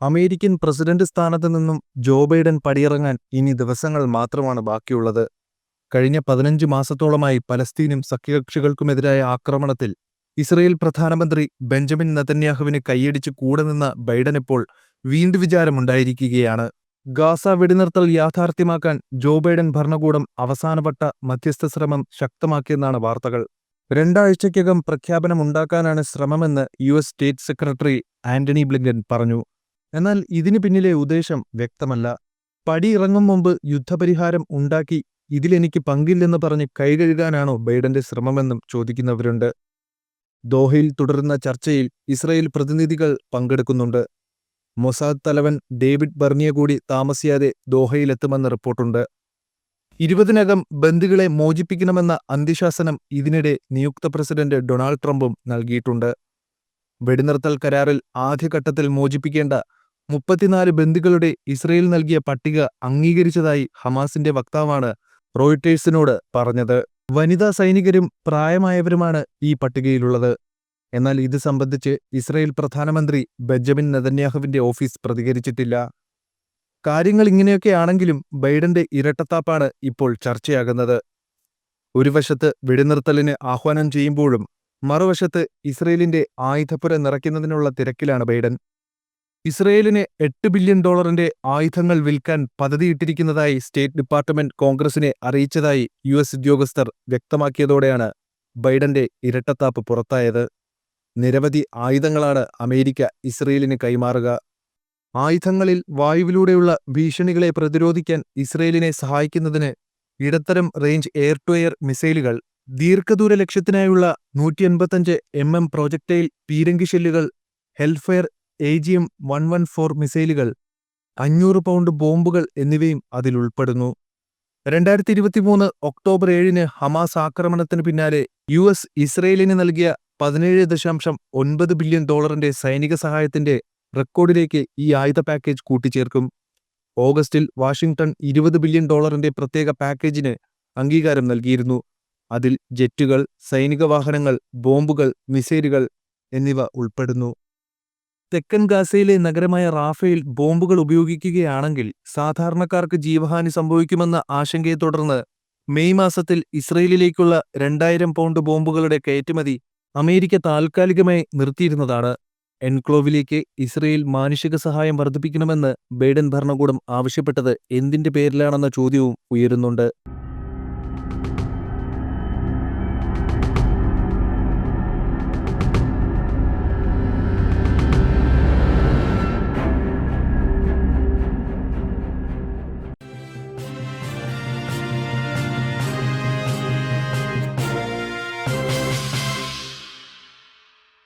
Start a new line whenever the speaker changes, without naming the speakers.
American president സ്ഥാനത്ത് നിന്നും Joe Biden പടിയിറങ്ങാൻ ഇനി ദിവസങ്ങൾ മാത്രമാണ് ബാക്കിയുള്ളത്. കഴിഞ്ഞ പതിനഞ്ച് മാസത്തോളമായി പലസ്തീനും സഖ്യകക്ഷികൾക്കുമെതിരായ ആക്രമണത്തിൽ ഇസ്രയേൽ പ്രധാനമന്ത്രി ബെഞ്ചമിൻ നതന്യാഹുവിന് കൈയടിച്ച് കൂടെ നിന്ന ബൈഡൻ ഇപ്പോൾ വീണ്ടും വിചാരമുണ്ടായിരിക്കുകയാണ്. ഗാസ വെടിനിർത്തൽ യാഥാർത്ഥ്യമാക്കാൻ ജോ ബൈഡൻ ഭരണകൂടം അവസാനവട്ട മധ്യസ്ഥ ശ്രമം ശക്തമാക്കിയെന്നാണ് വാർത്തകൾ. രണ്ടാഴ്ചയ്ക്കകം പ്രഖ്യാപനമുണ്ടാക്കാനാണ് ശ്രമമെന്ന് U S state secretary Antony Blinken പറഞ്ഞു. എന്നാൽ ഇതിനു പിന്നിലെ ഉദ്ദേശം വ്യക്തമല്ല. പടിയിറങ്ങും മുമ്പ് യുദ്ധപരിഹാരം ഉണ്ടാക്കി ഇതിലെനിക്ക് പങ്കില്ലെന്ന് പറഞ്ഞ് കൈകഴുകാനാണോ ബൈഡന്റെ ശ്രമമെന്നും ചോദിക്കുന്നവരുണ്ട്. ദോഹയിൽ തുടരുന്ന ചർച്ചയിൽ ഇസ്രയേൽ പ്രതിനിധികൾ പങ്കെടുക്കുന്നുണ്ട്. മൊസാദ് തലവൻ ഡേവിഡ് ബർണിയ കൂടി താമസിയാതെ ദോഹയിലെത്തുമെന്ന് റിപ്പോർട്ടുണ്ട്. ഇരുപതിനകം ബന്ദികളെ മോചിപ്പിക്കണമെന്ന അന്ത്യശാസനം ഇതിനിടെ നിയുക്ത പ്രസിഡന്റ് ഡൊണാൾഡ് ട്രംപും നൽകിയിട്ടുണ്ട്. വെടിനിർത്തൽ കരാറിൽ ആദ്യഘട്ടത്തിൽ മോചിപ്പിക്കേണ്ട മുപ്പത്തിനാല് ബന്ദികളുടെ ഇസ്രയേൽ നൽകിയ പട്ടിക അംഗീകരിച്ചതായി ഹമാസിന്റെ വക്താവാണ് റോയിട്ടേഴ്സിനോട് പറഞ്ഞത്. വനിതാ സൈനികരും പ്രായമായവരുമാണ് ഈ പട്ടികയിലുള്ളത്. എന്നാൽ ഇത് സംബന്ധിച്ച് ഇസ്രയേൽ പ്രധാനമന്ത്രി ബെഞ്ചമിൻ നെതന്യാഹുവിന്റെ ഓഫീസ് പ്രതികരിച്ചിട്ടില്ല. കാര്യങ്ങൾ ഇങ്ങനെയൊക്കെയാണെങ്കിലും ബൈഡന്റെ ഇരട്ടത്താപ്പാണ് ഇപ്പോൾ ചർച്ചയാകുന്നത്. ഒരു വശത്ത് വെടിനിർത്തലിന് ആഹ്വാനം ചെയ്യുമ്പോഴും മറുവശത്ത് ഇസ്രയേലിന്റെ ആയുധപ്പുര നിറയ്ക്കുന്നതിനുള്ള തിരക്കിലാണ് ബൈഡൻ. ഇസ്രയേലിന് എട്ട് ബില്യൺ ഡോളറിന്റെ ആയുധങ്ങൾ വിൽക്കാൻ പദ്ധതിയിട്ടിരിക്കുന്നതായി സ്റ്റേറ്റ് ഡിപ്പാർട്ട്മെന്റ് കോൺഗ്രസിനെ അറിയിച്ചതായി യു എസ് ഉദ്യോഗസ്ഥർ വ്യക്തമാക്കിയതോടെയാണ് ബൈഡന്റെ ഇരട്ടത്താപ്പ് പുറത്തായത്. നിരവധി ആയുധങ്ങളാണ് അമേരിക്ക ഇസ്രയേലിന് കൈമാറുക. ആയുധങ്ങളിൽ വായുവിലൂടെയുള്ള ഭീഷണികളെ പ്രതിരോധിക്കാൻ ഇസ്രയേലിനെ സഹായിക്കുന്നതിന് ഇടത്തരം റേഞ്ച് എയർ ടു എയർ മിസൈലുകൾ ദീർഘദൂര ലക്ഷ്യത്തിനായുള്ള നൂറ്റി എൺപത്തഞ്ച് എം എം പ്രോജക്റ്റൈൽ പീരങ്കി ഷെല്ലുകൾ Hellfire A G M one one four മിസൈലുകൾ അഞ്ഞൂറ് പൗണ്ട് ബോംബുകൾ എന്നിവയും അതിലുൾപ്പെടുന്നു രണ്ടായിരത്തി ഇരുപത്തിമൂന്ന് ഒക്ടോബർ ഏഴിന് ഹമാസ് ആക്രമണത്തിന് പിന്നാലെ യു എസ് ഇസ്രയേലിന് നൽകിയ പതിനേഴ് ദശാംശം ഒൻപത് ബില്യൺ ഡോളറിന്റെ സൈനിക സഹായത്തിന്റെ റെക്കോർഡിലേക്ക് ഈ ആയുധ പാക്കേജ് കൂട്ടിച്ചേർക്കും. ഓഗസ്റ്റിൽ വാഷിംഗ്ടൺ ഇരുപത് ബില്യൺ ഡോളറിന്റെ പ്രത്യേക പാക്കേജിന് അംഗീകാരം നൽകിയിരുന്നു. അതിൽ ജെറ്റുകൾ സൈനിക വാഹനങ്ങൾ ബോംബുകൾ മിസൈലുകൾ എന്നിവ ഉൾപ്പെടുന്നു. തെക്കൻ ഗാസയിലെ നഗരമായ റാഫേൽ ബോംബുകൾ ഉപയോഗിക്കുകയാണെങ്കിൽ സാധാരണക്കാർക്ക് ജീവഹാനി സംഭവിക്കുമെന്ന ആശങ്കയെ തുടർന്ന് മെയ് മാസത്തിൽ ഇസ്രയേലിലേക്കുള്ള രണ്ടായിരം പൗണ്ട് ബോംബുകളുടെ കയറ്റുമതി അമേരിക്ക താൽക്കാലികമായി നിർത്തിയിരുന്നതാണ്. എൻക്ലോവിലേക്ക് ഇസ്രയേൽ മാനുഷിക സഹായം വർദ്ധിപ്പിക്കണമെന്ന് ബൈഡൻ ഭരണകൂടം ആവശ്യപ്പെട്ടത് എന്തിന്റെ പേരിലാണെന്ന ചോദ്യവും ഉയരുന്നുണ്ട്.